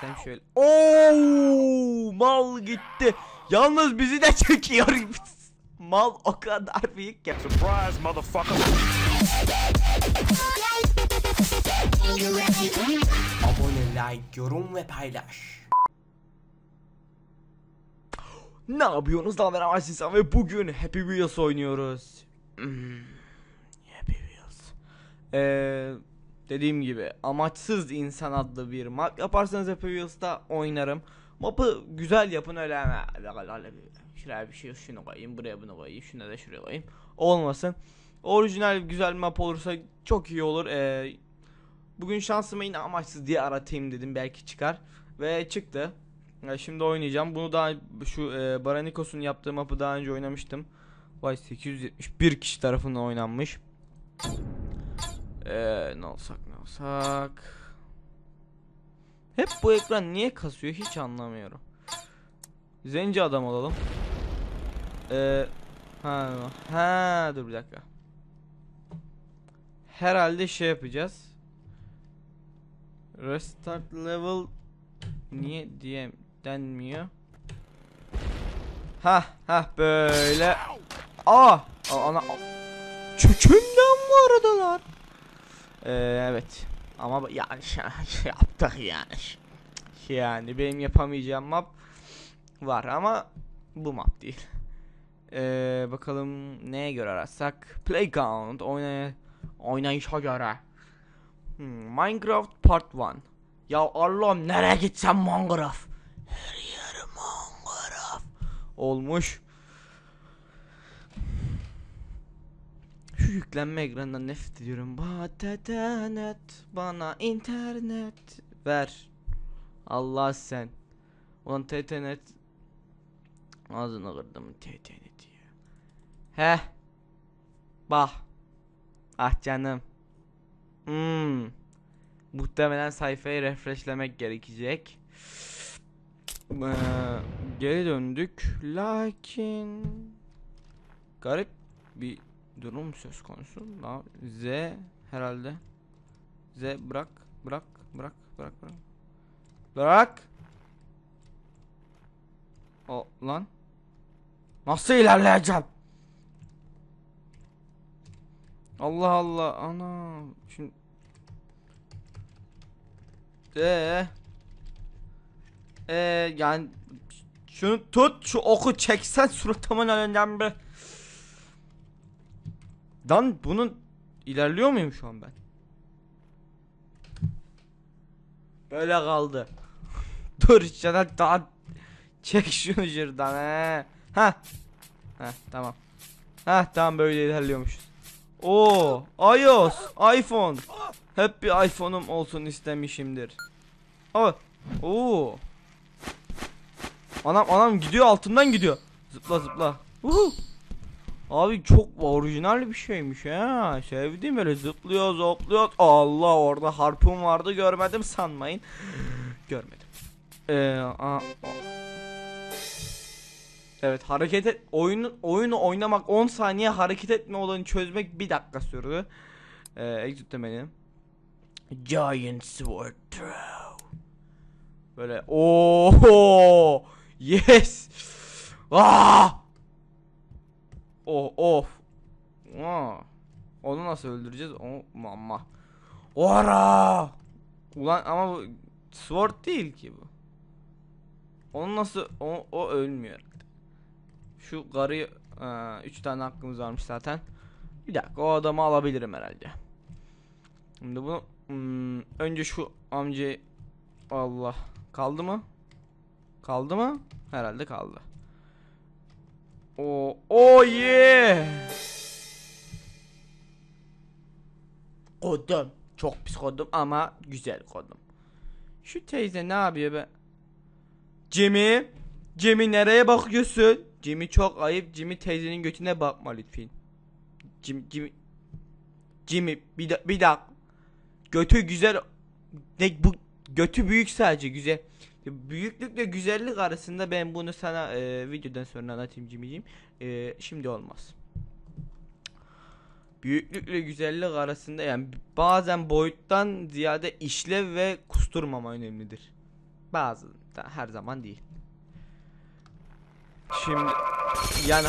çeksem şöyle. Oo, mal gitti. Yalnız bizi de çekiyor. mal o kadar büyük ki. Surprise, motherfucker. Abone, like, yorum ve paylaş. Ne yapıyorsunuz lan ben Amaç İnsan ve bugün Happy Wheels oynuyoruz. Hmm, Happy Wheels. Ee, dediğim gibi amaçsız insan adlı bir map yaparsanız Wheels'ta oynarım. Map'ı güzel yapın öyle hemen. Şuraya bir şey şunu koyayım buraya bunu koyayım şunu da şuraya koyayım. Olmasın. Orijinal güzel map olursa çok iyi olur. Ee, bugün şansımı yine amaçsız diye aratayım dedim belki çıkar. Ve çıktı. Ya şimdi oynayacağım. Bunu daha şu e, Baranikos'un yaptığı mapı daha önce oynamıştım. Vay 871 kişi tarafından oynanmış. Eee ne olsak ne olsak. Hep bu ekran niye kasıyor hiç anlamıyorum. Zenci adam olalım. Eee ha ha dur bir dakika. Herhalde şey yapacağız. Restart level niye diye denmiyor. Ha ha böyle. Aa, Aa, ana çökümden mi aradılar? Ee, evet. Ama yani şey yaptık yani. Yani benim yapamayacağım map var ama bu map değil. Ee, bakalım neye göre ararsak. Playground oynay oynayışa göre. Hmm, Minecraft Part 1. Ya Allah'ım nereye gitsem Minecraft. Her yer Minecraft. Olmuş. Şu yüklenme ekranından nefret ediyorum. Bana internet, bana internet ver. Allah sen. Ulan TTNet Ağzını kırdım TTNet ya. Heh. Bah. Ah canım. Hmm. Muhtemelen sayfayı refreshlemek gerekecek. Ee, geri döndük. Lakin garip bir durum söz konusu. La- Z herhalde. Z bırak, bırak, bırak, bırak, bırak. Bırak. O lan. Nasıl ilerleyeceğim? Allah Allah ana. Şimdi ee, ee yani şunu tut şu oku çeksen suratımın önünden bir. Lan bunun ilerliyor muyum şu an ben? Böyle kaldı. Dur şuna daha çek şunu şuradan he. Ha. Ha tamam. Ha tamam böyle ilerliyormuşuz. Oo, iOS, iPhone. Hep bir iPhone'um olsun istemişimdir. Aa, oo. Anam anam gidiyor altından gidiyor. Zıpla zıpla. Uhu. Abi çok orijinal bir şeymiş ha. Sevdim öyle zıplıyor zıplıyor. Allah orada harpun vardı görmedim sanmayın. Görmedim. Ee, a, a- Evet hareket et oyunu oyunu oynamak 10 saniye hareket etme olanı çözmek 1 dakika sürdü. Ee, exit demeliyim. Giant sword. Böyle ooo yes. Ah! Oh of. Aa. Onu nasıl öldüreceğiz? O mama. Ora! Ulan ama bu sword değil ki bu. Onu nasıl o, o ölmüyor. Şu karıyı Aa, üç tane hakkımız varmış zaten. Bir dakika o adamı alabilirim herhalde. Şimdi bunu hmm, önce şu amcayı Allah kaldı mı? Kaldı mı? Herhalde kaldı. O oh yeah. Kodum. Çok pis kodum ama güzel kodum. Şu teyze ne yapıyor be? Jimmy. Jimmy nereye bakıyorsun? Jimmy çok ayıp. Jimmy teyzenin götüne bakma lütfen. Jimmy, Jimmy, Jimmy bir, da, bir dakika. Götü güzel. Ne bu götü büyük sadece güzel. Büyüklükle güzellik arasında ben bunu sana e, videodan sonra anlatayım Jimmy'ciğim. E, şimdi olmaz. Büyüklükle güzellik arasında yani bazen boyuttan ziyade işlev ve kusturmama önemlidir. Bazı her zaman değil. Şimdi yani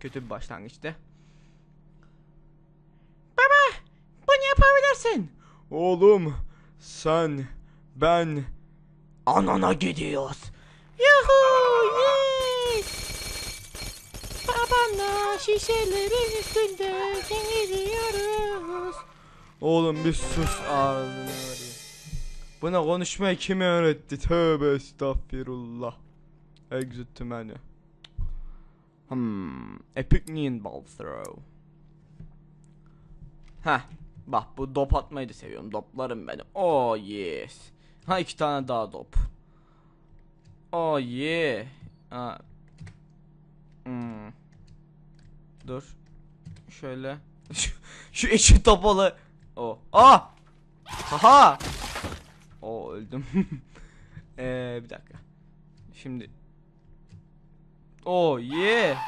kötü bir başlangıçtı. Baba bunu yapabilirsin. Oğlum sen ben anana gidiyoruz. Yuhu yes. Babanla şişelerin üstünde gidiyoruz. Oğlum bir sus ağzını. Buna konuşmayı kim öğretti? Tövbe estağfirullah. Exit to menu. Hmm. Epic Neon Ball Throw. Heh. Bak bu dop atmayı da seviyorum. Doplarım benim. Oh yes. Ha iki tane daha dop. Oh yeah. Ha. Hmm. Dur. Şöyle. Şu, şu içi topalı. O. Ah! Haha! O öldüm. Eee bir dakika. Şimdi. Oh yeah.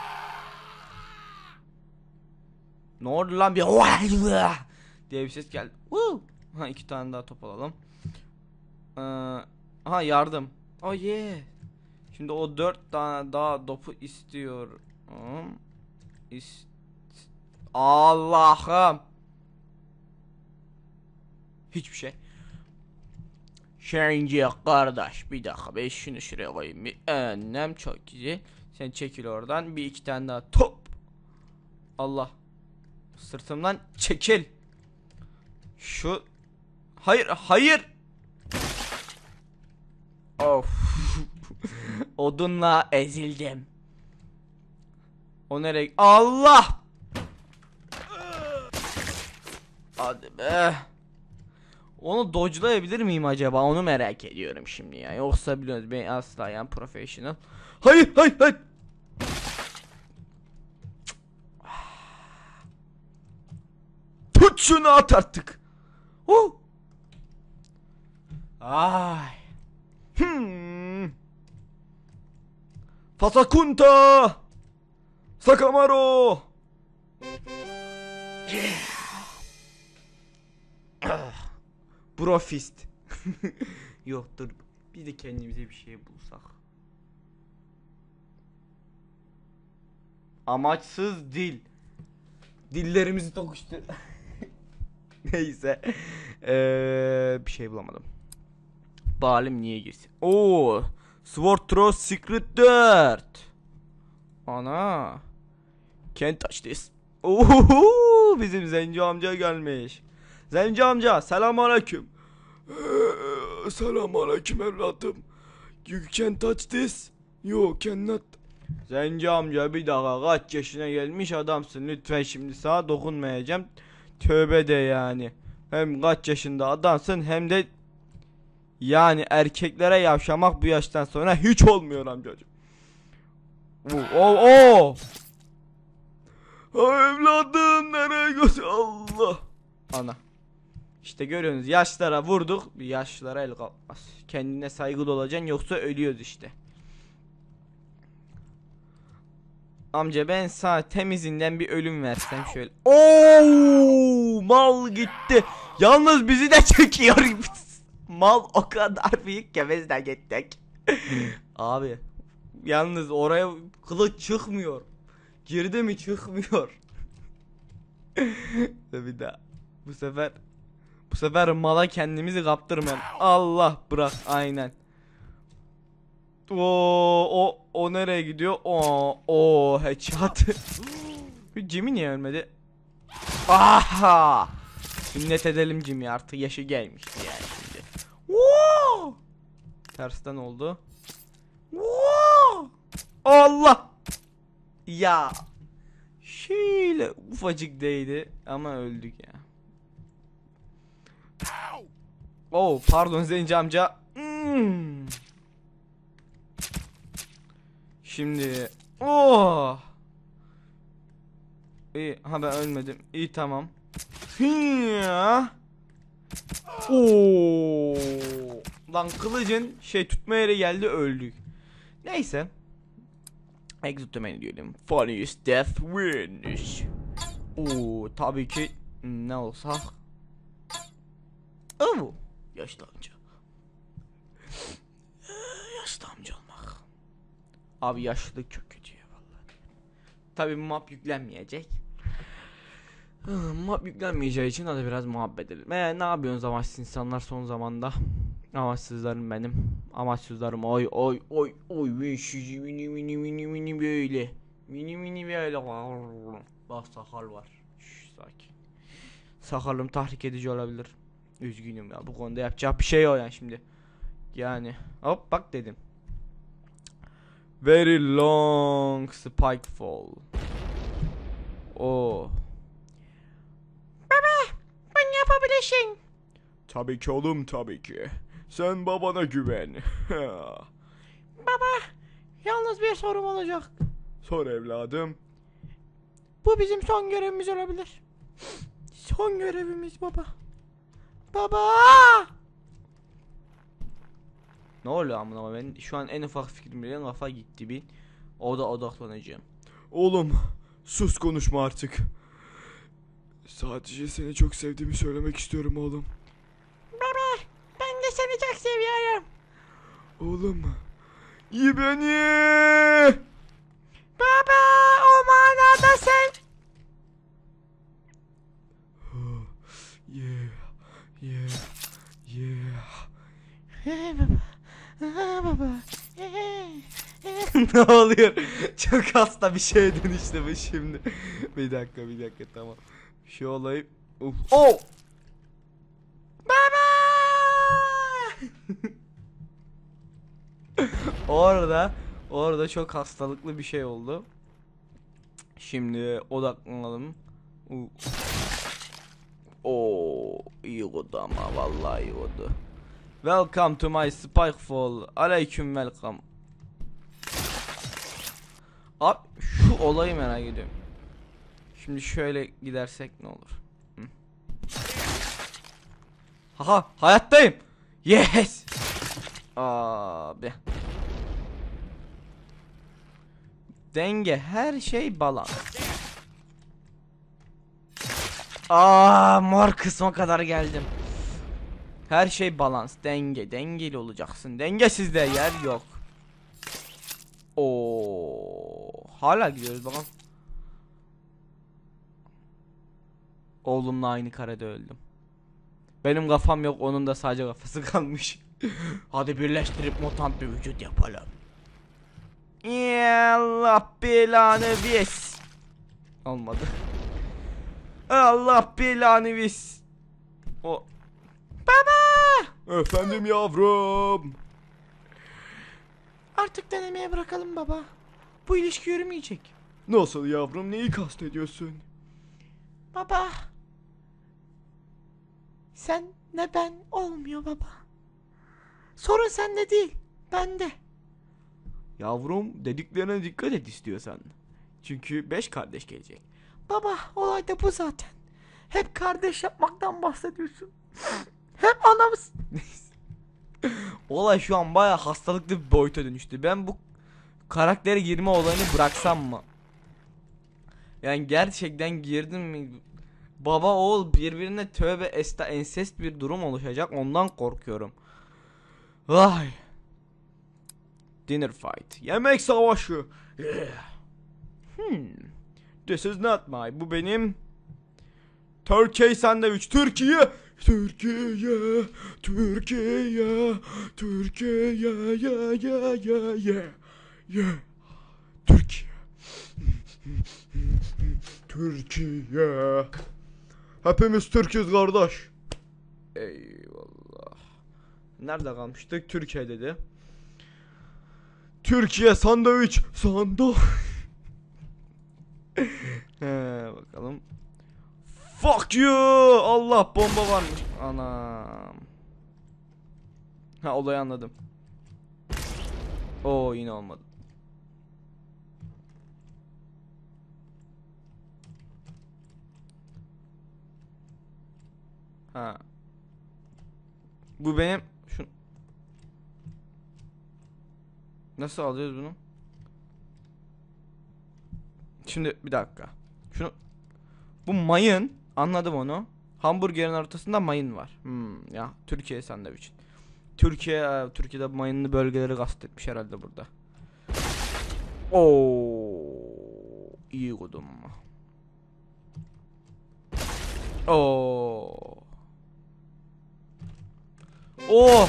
Ne oldu lan bir diye bir ses geldi. Woo! Ha iki tane daha top alalım. Ee, ha yardım. Oh yeah. Şimdi o dört tane daha topu istiyorum. İst Allah'ım. Hiçbir şey. Şerinci kardeş bir dakika ben şunu şuraya koyayım bir annem çok güzel sen çekil oradan bir iki tane daha top Allah sırtımdan çekil şu hayır hayır of odunla ezildim o nereye Allah hadi be onu dodge'layabilir miyim acaba? Onu merak ediyorum şimdi ya. Yoksa biliyorsunuz ben asla yani professional. Hayır hayır hayır. Tut şunu at artık. Oh. Ay. Fasakunta. Sakamaro. Brofist. Yok dur. Biz de kendimize bir şey bulsak. Amaçsız dil. Dillerimizi tokuştur. Neyse. Ee, bir şey bulamadım. Balim niye girsin? Oo, Sword Throw Secret 4. Ana. Can't touch this. Oo, bizim zenci amca gelmiş. Zenci amca selam aleyküm. Ee, selam aleyküm evladım. You can touch this. You cannot. Zenci amca bir dakika kaç yaşına gelmiş adamsın lütfen şimdi sana dokunmayacağım. Tövbe de yani. Hem kaç yaşında adamsın hem de yani erkeklere yavşamak bu yaştan sonra hiç olmuyor amcacığım. Oo, oo. Evladım nereye götür Allah. Ana. İşte görüyorsunuz yaşlara vurduk. Yaşlara el kalkmaz. Kendine saygılı olacaksın yoksa ölüyoruz işte. Amca ben sana temizinden bir ölüm versem şöyle. Oo mal gitti. Yalnız bizi de çekiyor. Mal o kadar büyük ki biz de gittik. Abi yalnız oraya kılıç çıkmıyor. Girdi mi çıkmıyor. bir daha. Bu sefer bu sefer mala kendimizi kaptırmayalım. Allah bırak aynen. O o o nereye gidiyor? O o headshot. Jimmy niye ölmedi? Aha! Sünnet edelim Jimmy artık yaşı gelmişti yani! Tersten oldu. Allah! Ya. Şöyle ufacık değdi ama öldük ya. Oh pardon Zenci amca. Hmm. Şimdi oh. İyi ha ben ölmedim. İyi tamam. Ya. Oo. Lan kılıcın şey tutma yere geldi öldük. Neyse. Exotomen diyelim. Funniest death wins. Oo tabii ki ne olsa. Oo yaşlı amca. yaşlı amca olmak. Abi yaşlılık çok kötü ya vallahi. Tabii map yüklenmeyecek. map yüklenmeyeceği için hadi biraz muhabbet edelim. Eee ne yapıyorsunuz amaçlı insanlar son zamanda? Amaçsızlarım benim. Amaçsızlarım oy oy oy oy şici mini mini mini mini böyle. Mini mini böyle. Bak sakal var. Şş, sakin. Sakalım tahrik edici olabilir. Üzgünüm ya bu konuda yapacak bir şey yok yani şimdi. Yani hop bak dedim. Very long spike fall. Oh. Baba, bunu yapabilirsin. Tabii ki oğlum tabii ki. Sen babana güven. Baba, yalnız bir sorum olacak. Sor evladım. Bu bizim son görevimiz olabilir. Son görevimiz baba. Baba! Ne oluyor amına ama ben şu an en ufak fikrimle kafa gitti bir. O da odaklanacağım. Oğlum sus konuşma artık. Sadece seni çok sevdiğimi söylemek istiyorum oğlum. Seni çok seviyorum. Oğlum. İyi beni. Baba, o manada sen Yeah. Yeah. Yeah. baba. baba. ne oluyor? Çok hasta bir şeye dönüştü bu şimdi. bir dakika bir dakika tamam. Şu olayı... Uf. Oh! Orada orada çok hastalıklı bir şey oldu. Şimdi odaklanalım. Oo, iyi oldu ama vallahi iyi oldu. Welcome to my Spikefall. Aleyküm welcome. Abi şu olayı merak ediyorum. Şimdi şöyle gidersek ne olur? Hı. Haha hayattayım. Yes. Abi. Denge her şey balans. Aa mor kısma kadar geldim. Her şey balans, denge, dengeli olacaksın. Dengesiz de yer yok. Oo, hala gidiyoruz bakalım. Oğlumla aynı karede öldüm. Benim kafam yok, onun da sadece kafası kalmış. Hadi birleştirip mutant bir vücut yapalım. Ya Allah belanı vis. Olmadı. Allah belanı vis. O. Baba! Efendim yavrum. Artık denemeye bırakalım baba. Bu ilişki yürümeyecek. Nasıl yavrum neyi kastediyorsun? Baba. Sen ne ben olmuyor baba. Sorun sende değil, bende. Yavrum dediklerine dikkat et istiyorsan. Çünkü beş kardeş gelecek. Baba olay da bu zaten. Hep kardeş yapmaktan bahsediyorsun. Hep anamız. olay şu an baya hastalıklı bir boyuta dönüştü. Ben bu karaktere girme olayını bıraksam mı? Yani gerçekten girdim mi? Baba oğul birbirine tövbe esta ensest bir durum oluşacak ondan korkuyorum. Vay. Dinner fight. Yemek savaşı. Hmm. This is not my. Bu benim. Turkey sandviç. Türkiye. Türkiye, Türkiye, Türkiye, ya ya ya ya ya. Türkiye. Türkiye. Hepimiz Türk'üz kardeş. Eyvallah. Nerede kalmıştık? Türkiye dedi. Türkiye sandviç, sandviç. He bakalım. Fuck you! Allah bomba varmış. Anam. Ha olayı anladım. Oo yine olmadı. Ha. Bu benim şu Nasıl alıyoruz bunu? Şimdi bir dakika. Şunu bu mayın anladım onu. Hamburgerin ortasında mayın var. Hmm, ya Türkiye sandviç. Türkiye e, Türkiye'de mayınlı bölgeleri kastetmiş herhalde burada. Oo. iyi kodum. Oo. Oh.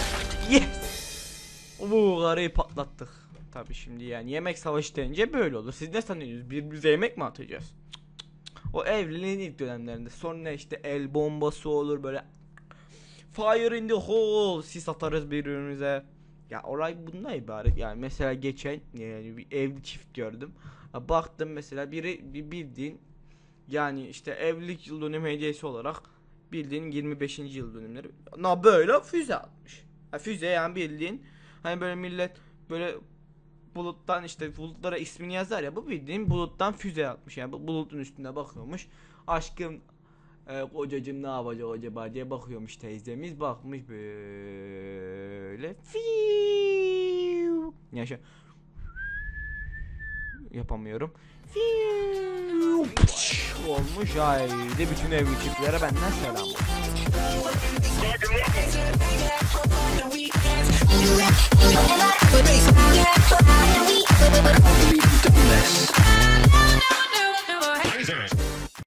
Yes. Bu karıyı patlattık. Tabi şimdi yani yemek savaşı denince böyle olur. Siz ne sanıyorsunuz? Birbirimize yemek mi atacağız? O evliliğin ilk dönemlerinde. Sonra işte el bombası olur böyle. Fire in the hole. Sis atarız birbirimize. Ya olay bundan ibaret. Yani mesela geçen yani bir evli çift gördüm. Baktım mesela biri bir bildiğin yani işte evlilik yıl dönümü hediyesi olarak bildiğin 25. yıl dönümleri. Na böyle füze atmış. Ha, füze yani bildiğin hani böyle millet böyle buluttan işte bulutlara ismini yazar ya bu bildiğin buluttan füze atmış yani bu bulutun üstünde bakıyormuş. Aşkım e, kocacığım ne yapacak acaba diye bakıyormuş teyzemiz bakmış böyle fiu yaşa yapamıyorum Fiu olmuş haydi bütün ev ekiplere benden selam. Thank